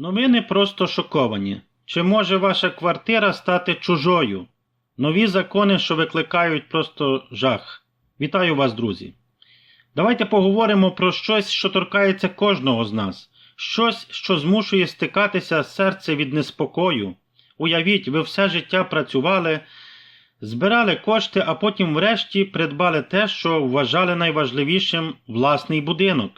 Новини просто шоковані. Чи може ваша квартира стати чужою? Нові закони, що викликають просто жах. Вітаю вас, друзі. Давайте поговоримо про щось, що торкається кожного з нас, щось, що змушує стикатися серце від неспокою. Уявіть, ви все життя працювали, збирали кошти, а потім врешті придбали те, що вважали найважливішим власний будинок.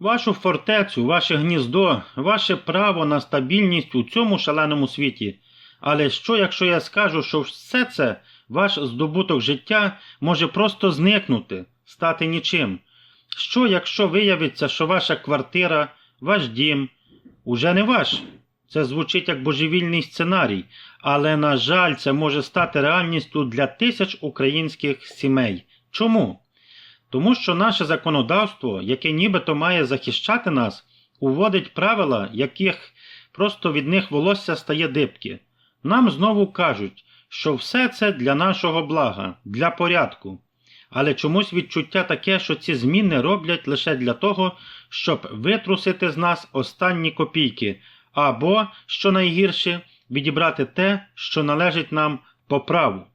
Вашу фортецю, ваше гніздо, ваше право на стабільність у цьому шаленому світі. Але що, якщо я скажу, що все це, ваш здобуток життя, може просто зникнути, стати нічим? Що, якщо виявиться, що ваша квартира, ваш дім уже не ваш? Це звучить як божевільний сценарій, але, на жаль, це може стати реальністю для тисяч українських сімей. Чому? Тому що наше законодавство, яке нібито має захищати нас, уводить правила, яких просто від них волосся стає дибки. Нам знову кажуть, що все це для нашого блага, для порядку. Але чомусь відчуття таке, що ці зміни роблять лише для того, щоб витрусити з нас останні копійки, або, що найгірше, відібрати те, що належить нам по праву.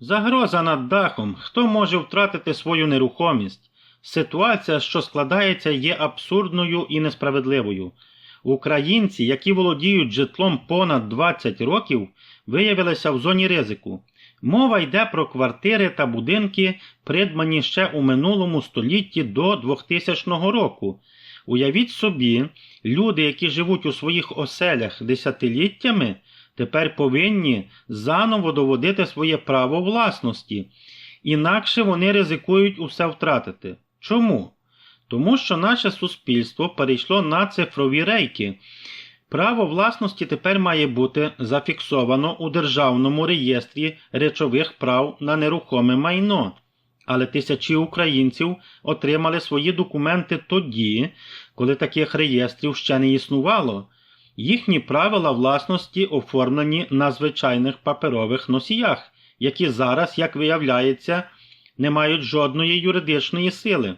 Загроза над дахом. Хто може втратити свою нерухомість? Ситуація, що складається, є абсурдною і несправедливою. Українці, які володіють житлом понад 20 років, виявилися в зоні ризику. Мова йде про квартири та будинки, придбані ще у минулому столітті до 2000 року. Уявіть собі, люди, які живуть у своїх оселях десятиліттями, тепер повинні заново доводити своє право власності, інакше вони ризикують усе втратити. Чому? Тому що наше суспільство перейшло на цифрові рейки. Право власності тепер має бути зафіксовано у Державному реєстрі речових прав на нерухоме майно. Але тисячі українців отримали свої документи тоді, коли таких реєстрів ще не існувало. Їхні правила власності оформлені на звичайних паперових носіях, які зараз, як виявляється, не мають жодної юридичної сили.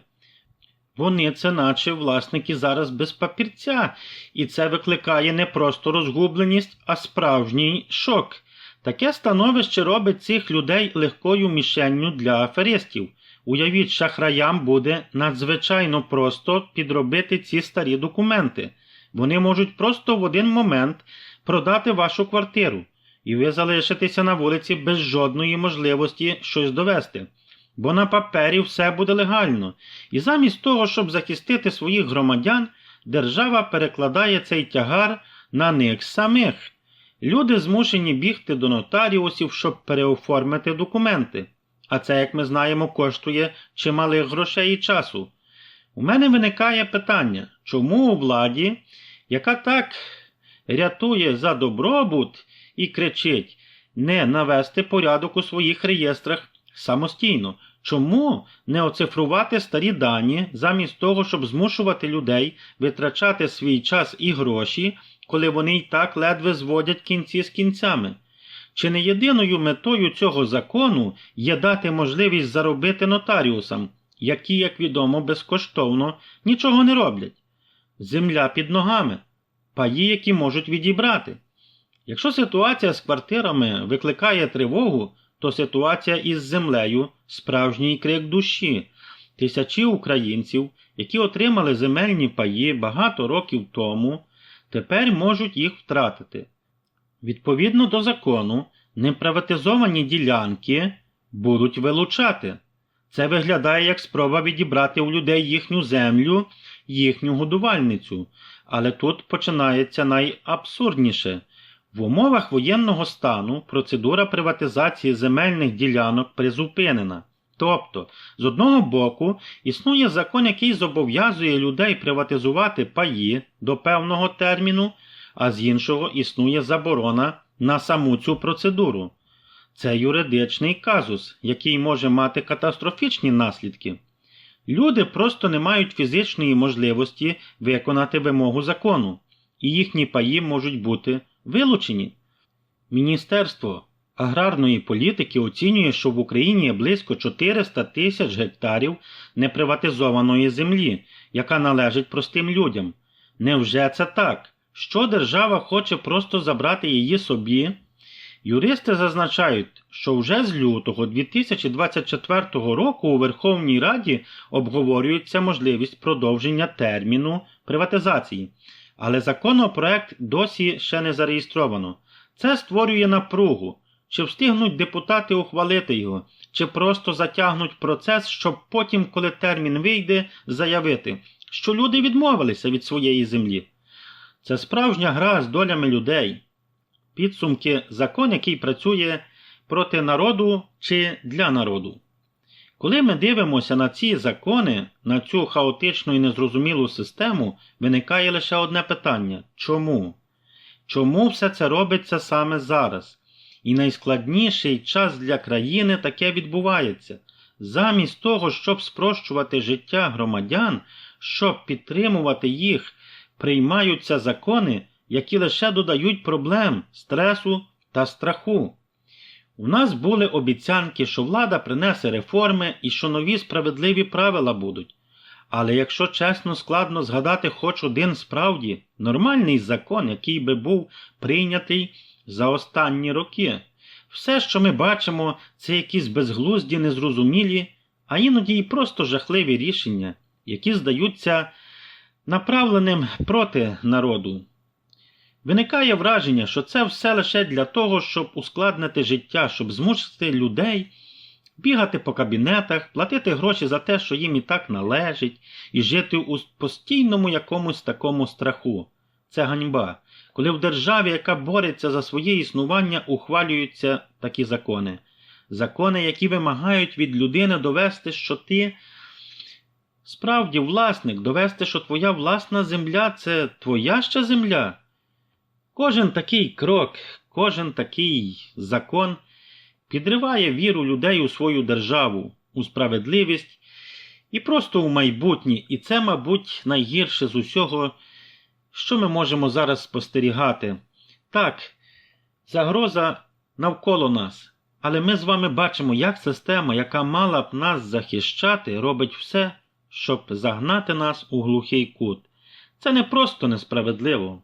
Вони це наче власники зараз без папірця, і це викликає не просто розгубленість, а справжній шок. Таке становище робить цих людей легкою мішенню для аферистів. Уявіть, шахраям буде надзвичайно просто підробити ці старі документи. Вони можуть просто в один момент продати вашу квартиру, і ви залишитеся на вулиці без жодної можливості щось довести. Бо на папері все буде легально, і замість того, щоб захистити своїх громадян, держава перекладає цей тягар на них самих. Люди змушені бігти до нотаріусів, щоб переоформити документи. А це, як ми знаємо, коштує чималих грошей і часу. У мене виникає питання, чому у владі, яка так рятує за добробут і кричить, не навести порядок у своїх реєстрах самостійно? Чому не оцифрувати старі дані замість того, щоб змушувати людей витрачати свій час і гроші, коли вони й так ледве зводять кінці з кінцями? Чи не єдиною метою цього закону є дати можливість заробити нотаріусам, які, як відомо, безкоштовно нічого не роблять? Земля під ногами, паї, які можуть відібрати. Якщо ситуація з квартирами викликає тривогу, то ситуація із землею справжній крик душі. Тисячі українців, які отримали земельні паї багато років тому, тепер можуть їх втратити. Відповідно до закону, неприватизовані ділянки будуть вилучати. Це виглядає як спроба відібрати у людей їхню землю, їхню годувальницю. Але тут починається найабсурдніше. В умовах воєнного стану процедура приватизації земельних ділянок призупинена. Тобто, з одного боку, існує закон, який зобов'язує людей приватизувати паї до певного терміну, а з іншого існує заборона на саму цю процедуру. Це юридичний казус, який може мати катастрофічні наслідки. Люди просто не мають фізичної можливості виконати вимогу закону, і їхні паї можуть бути вилучені. Міністерство аграрної політики оцінює, що в Україні є близько 400 тисяч гектарів неприватизованої землі, яка належить простим людям. Невже це так? Що держава хоче просто забрати її собі? Юристи зазначають, що вже з лютого 2024 року у Верховній Раді обговорюється можливість продовження терміну приватизації, але законопроект досі ще не зареєстровано. Це створює напругу. Чи встигнуть депутати ухвалити його, чи просто затягнуть процес, щоб потім, коли термін вийде, заявити, що люди відмовилися від своєї землі. Це справжня гра з долями людей. Підсумки закон, який працює проти народу чи для народу. Коли ми дивимося на ці закони, на цю хаотичну і незрозумілу систему, виникає лише одне питання чому? Чому все це робиться саме зараз? І найскладніший час для країни таке відбувається. Замість того, щоб спрощувати життя громадян, щоб підтримувати їх, приймаються закони, які лише додають проблем, стресу та страху. У нас були обіцянки, що влада принесе реформи і що нові справедливі правила будуть. Але якщо чесно складно згадати хоч один справді нормальний закон, який би був прийнятий за останні роки. Все, що ми бачимо, це якісь безглузді, незрозумілі, а іноді й просто жахливі рішення, які здаються направленим проти народу. Виникає враження, що це все лише для того, щоб ускладнити життя, щоб змусити людей бігати по кабінетах, платити гроші за те, що їм і так належить, і жити у постійному якомусь такому страху. Це ганьба. Коли в державі, яка бореться за своє існування, ухвалюються такі закони. Закони, які вимагають від людини довести, що ти справді власник, довести, що твоя власна земля це твоя ще земля. Кожен такий крок, кожен такий закон підриває віру людей у свою державу, у справедливість і просто у майбутнє, і це, мабуть, найгірше з усього, що ми можемо зараз спостерігати. Так, загроза навколо нас, але ми з вами бачимо, як система, яка мала б нас захищати, робить все, щоб загнати нас у глухий кут. Це не просто несправедливо,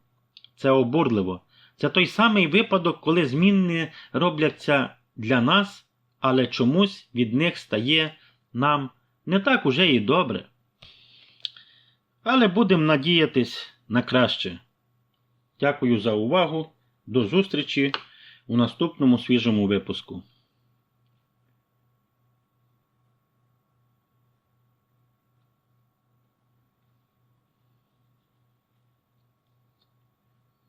це обурливо. Це той самий випадок, коли зміни робляться для нас, але чомусь від них стає нам не так уже і добре. Але будемо надіятись на краще. Дякую за увагу. До зустрічі у наступному свіжому випуску.